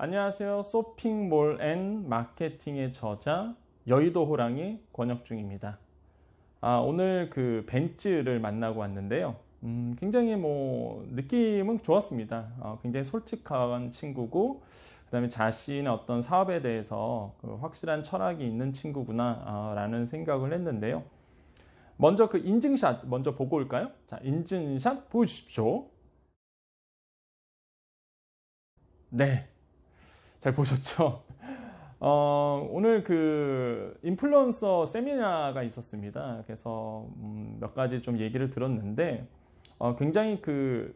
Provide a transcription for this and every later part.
안녕하세요. 쇼핑몰 앤 마케팅의 저자 여의도 호랑이 권혁중입니다. 아, 오늘 그 벤츠를 만나고 왔는데요. 음, 굉장히 뭐 느낌은 좋았습니다. 어, 굉장히 솔직한 친구고 그다음에 자신의 어떤 사업에 대해서 그 확실한 철학이 있는 친구구나라는 생각을 했는데요. 먼저 그 인증샷 먼저 보고 올까요? 자, 인증샷 보여주십시오. 네. 잘 보셨죠? 어, 오늘 그 인플루언서 세미나가 있었습니다. 그래서 음, 몇 가지 좀 얘기를 들었는데 어, 굉장히 그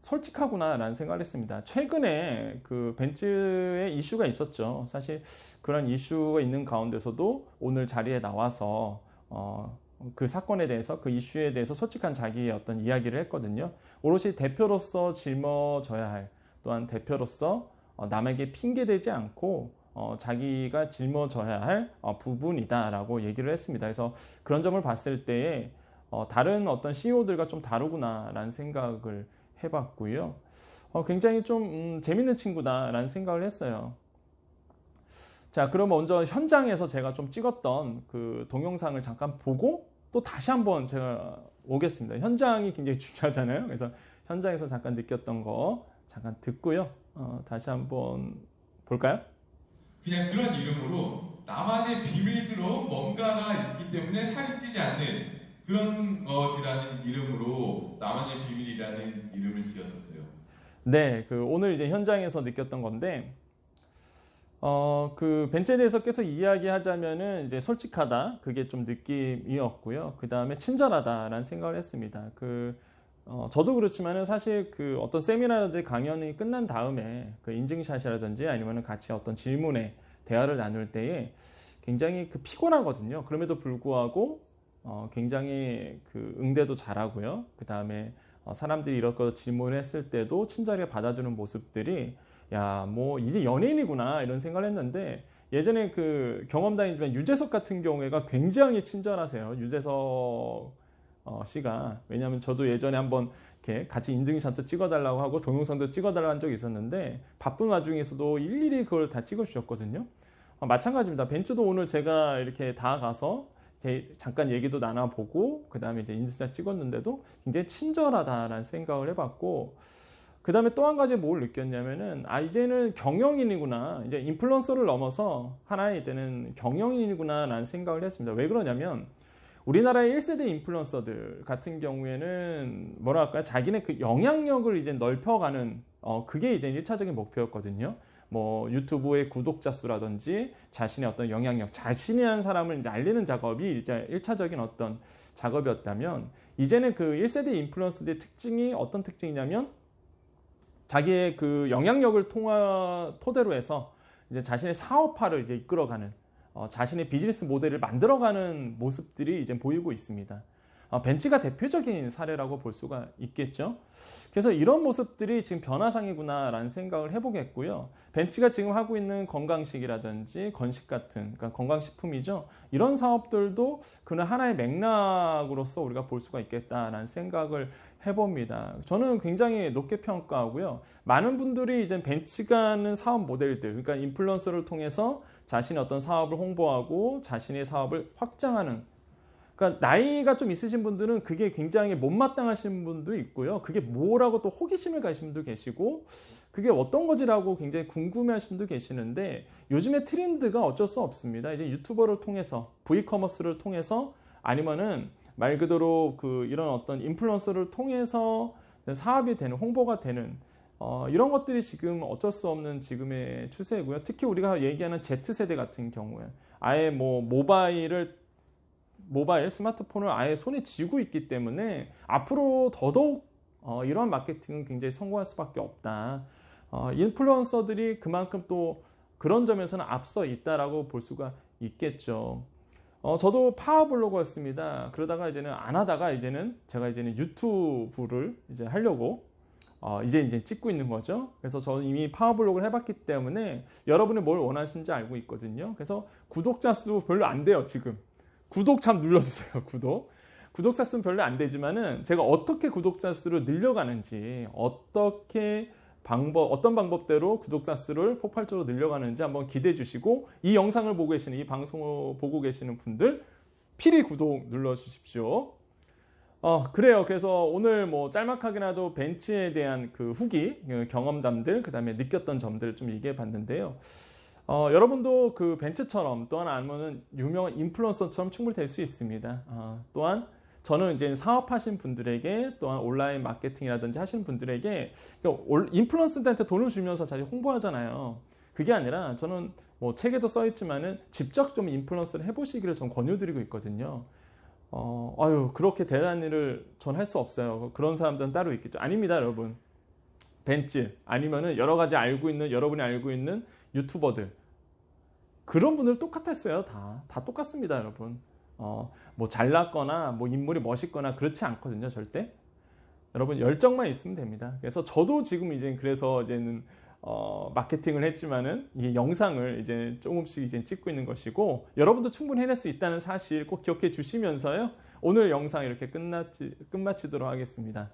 솔직하구나라는 생각을 했습니다. 최근에 그 벤츠의 이슈가 있었죠. 사실 그런 이슈가 있는 가운데서도 오늘 자리에 나와서 어, 그 사건에 대해서 그 이슈에 대해서 솔직한 자기의 어떤 이야기를 했거든요. 오롯이 대표로서 짊어져야 할 또한 대표로서 어, 남에게 핑계대지 않고 어, 자기가 짊어져야 할 어, 부분이다라고 얘기를 했습니다. 그래서 그런 점을 봤을 때에 어, 다른 어떤 CEO들과 좀 다르구나라는 생각을 해봤고요. 어, 굉장히 좀 음, 재밌는 친구다라는 생각을 했어요. 자, 그럼 먼저 현장에서 제가 좀 찍었던 그 동영상을 잠깐 보고 또 다시 한번 제가 오겠습니다. 현장이 굉장히 중요하잖아요. 그래서 현장에서 잠깐 느꼈던 거 잠깐 듣고요. 어, 다시 한번 볼까요? 그냥 그런 이름으로 나만의 비밀스러운 뭔가가 있기 때문에 살이 찌지 않는 그런 것이라는 이름으로 나만의 비밀이라는 이름을 지었었어요. 네, 그 오늘 이제 현장에서 느꼈던 건데, 어, 그 벤츠에 대해서 계속 이야기하자면은 이제 솔직하다, 그게 좀 느낌이었고요. 그 다음에 친절하다라는 생각을 했습니다. 그 어, 저도 그렇지만은 사실 그 어떤 세미나라든지 강연이 끝난 다음에 그 인증샷이라든지 아니면은 같이 어떤 질문에 대화를 나눌 때에 굉장히 그 피곤하거든요. 그럼에도 불구하고 어, 굉장히 그 응대도 잘하고요. 그 다음에 어, 사람들이 이렇게 질문을 했을 때도 친절하게 받아주는 모습들이 야, 뭐 이제 연예인이구나 이런 생각을 했는데 예전에 그 경험담이지만 유재석 같은 경우에가 굉장히 친절하세요. 유재석 어, 씨가 왜냐하면 저도 예전에 한번 이렇게 같이 인증샷도 찍어달라고 하고 동영상도 찍어달라고 한 적이 있었는데 바쁜 와중에서도 일일이 그걸 다 찍어주셨거든요. 어, 마찬가지입니다. 벤츠도 오늘 제가 이렇게 다 가서 잠깐 얘기도 나눠보고 그 다음에 이제 인증샷 찍었는데도 굉장히 친절하다라는 생각을 해봤고 그 다음에 또 한 가지 뭘 느꼈냐면은 아 이제는 경영인이구나 이제 인플루언서를 넘어서 하나의 이제는 경영인이구나라는 생각을 했습니다. 왜 그러냐면 우리나라의 1세대 인플루언서들 같은 경우에는 뭐랄까 자기네 그 영향력을 이제 넓혀가는 어 그게 이제 1차적인 목표였거든요. 뭐 유튜브의 구독자 수라든지 자신의 어떤 영향력, 자신이라는 사람을 이제 알리는 작업이 이제 1차적인 어떤 작업이었다면 이제는 그 1세대 인플루언서들의 특징이 어떤 특징이냐면 자기의 그 영향력을 통화 토대로 해서 이제 자신의 사업화를 이제 이끌어가는 어, 자신의 비즈니스 모델을 만들어가는 모습들이 이제 보이고 있습니다. 어, 벤츠가 대표적인 사례라고 볼 수가 있겠죠. 그래서 이런 모습들이 지금 변화상이구나라는 생각을 해보겠고요. 벤츠가 지금 하고 있는 건강식이라든지 건식 같은 그러니까 건강식품이죠. 이런 사업들도 그는 하나의 맥락으로서 우리가 볼 수가 있겠다라는 생각을 해봅니다. 저는 굉장히 높게 평가하고요. 많은 분들이 이제 벤츠가 하는 사업 모델들, 그러니까 인플루언서를 통해서 자신의 어떤 사업을 홍보하고 자신의 사업을 확장하는 그러니까 나이가 좀 있으신 분들은 그게 굉장히 못마땅하신 분도 있고요. 그게 뭐라고 또 호기심을 가신 분도 계시고 그게 어떤 거지라고 굉장히 궁금해하신 분도 계시는데 요즘의 트렌드가 어쩔 수 없습니다. 이제 유튜버를 통해서 V커머스를 통해서 아니면은 말 그대로 그 이런 어떤 인플루언서를 통해서 사업이 되는 홍보가 되는 어, 이런 것들이 지금 어쩔 수 없는 지금의 추세고요. 특히 우리가 얘기하는 Z세대 같은 경우에 아예 뭐 모바일을 모바일 스마트폰을 아예 손에 쥐고 있기 때문에 앞으로 더더욱 어, 이러한 마케팅은 굉장히 성공할 수밖에 없다. 어, 인플루언서들이 그만큼 또 그런 점에서는 앞서 있다라고 볼 수가 있겠죠. 어, 저도 파워블로거였습니다. 그러다가 이제는 안 하다가 이제는 제가 이제는 유튜브를 이제 하려고 어, 이제 이제 찍고 있는 거죠. 그래서 저는 이미 파워블록을 해봤기 때문에 여러분이 뭘 원하시는지 알고 있거든요. 그래서 구독자 수 별로 안 돼요, 지금. 구독 참 눌러주세요, 구독. 구독자 수는 별로 안 되지만은 제가 어떻게 구독자 수를 늘려가는지, 어떻게 방법 어떤 방법대로 구독자 수를 폭발적으로 늘려가는지 한번 기대해 주시고 이 영상을 보고 계시는 이 방송을 보고 계시는 분들 필히 구독 눌러 주십시오. 어 그래요. 그래서 오늘 뭐 짤막하게나도 벤치에 대한 그 후기 그 경험담들 그 다음에 느꼈던 점들을 좀 얘기해 봤는데요. 어, 여러분도 그 벤츠처럼 또한 아니면은 유명한 인플루언서처럼 충분히 될 수 있습니다. 어, 또한 저는 이제 사업하신 분들에게 또한 온라인 마케팅이라든지 하시는 분들에게 올- 인플루언서들한테 돈을 주면서 자기 홍보하잖아요. 그게 아니라 저는 뭐 책에도 써 있지만은 직접 좀 인플루언서를 해보시기를 전 권유드리고 있거든요. 어, 아유 그렇게 대단한 일을 전 할 수 없어요. 그런 사람들은 따로 있겠죠. 아닙니다, 여러분. 벤츠 아니면은 여러 가지 알고 있는 여러분이 알고 있는 유튜버들 그런 분들 똑같았어요. 다 다 똑같습니다, 여러분. 어, 뭐 잘났거나 뭐 인물이 멋있거나 그렇지 않거든요, 절대. 여러분 열정만 있으면 됩니다. 그래서 저도 지금 이제 그래서 이제는 어, 마케팅을 했지만은 이 영상을 이제 조금씩 이제 찍고 있는 것이고 여러분도 충분히 해낼 수 있다는 사실 꼭 기억해 주시면서요. 오늘 영상 이렇게 끝마치, 끝마치도록 하겠습니다.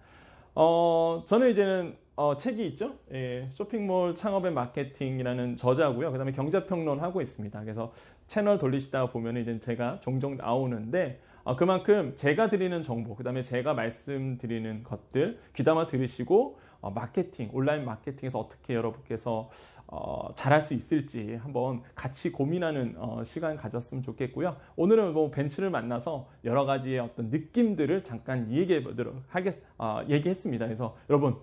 어, 저는 이제는 어, 책이 있죠. 예, 쇼핑몰 창업의 마케팅이라는 저자고요. 그다음에 경제평론 하고 있습니다. 그래서 채널 돌리시다가 보면 이제 제가 종종 나오는데 어, 그만큼 제가 드리는 정보, 그 다음에 제가 말씀드리는 것들 귀담아 들으시고 어, 마케팅, 온라인 마케팅에서 어떻게 여러분께서 어, 잘할 수 있을지 한번 같이 고민하는 어, 시간 가졌으면 좋겠고요. 오늘은 뭐 벤츠를 만나서 여러 가지의 어떤 느낌들을 잠깐 얘기해 보도록 하겠, 어, 얘기했습니다. 그래서 여러분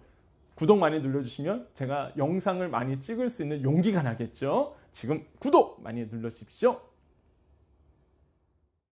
구독 많이 눌러주시면 제가 영상을 많이 찍을 수 있는 용기가 나겠죠. 지금 구독 많이 눌러주십시오.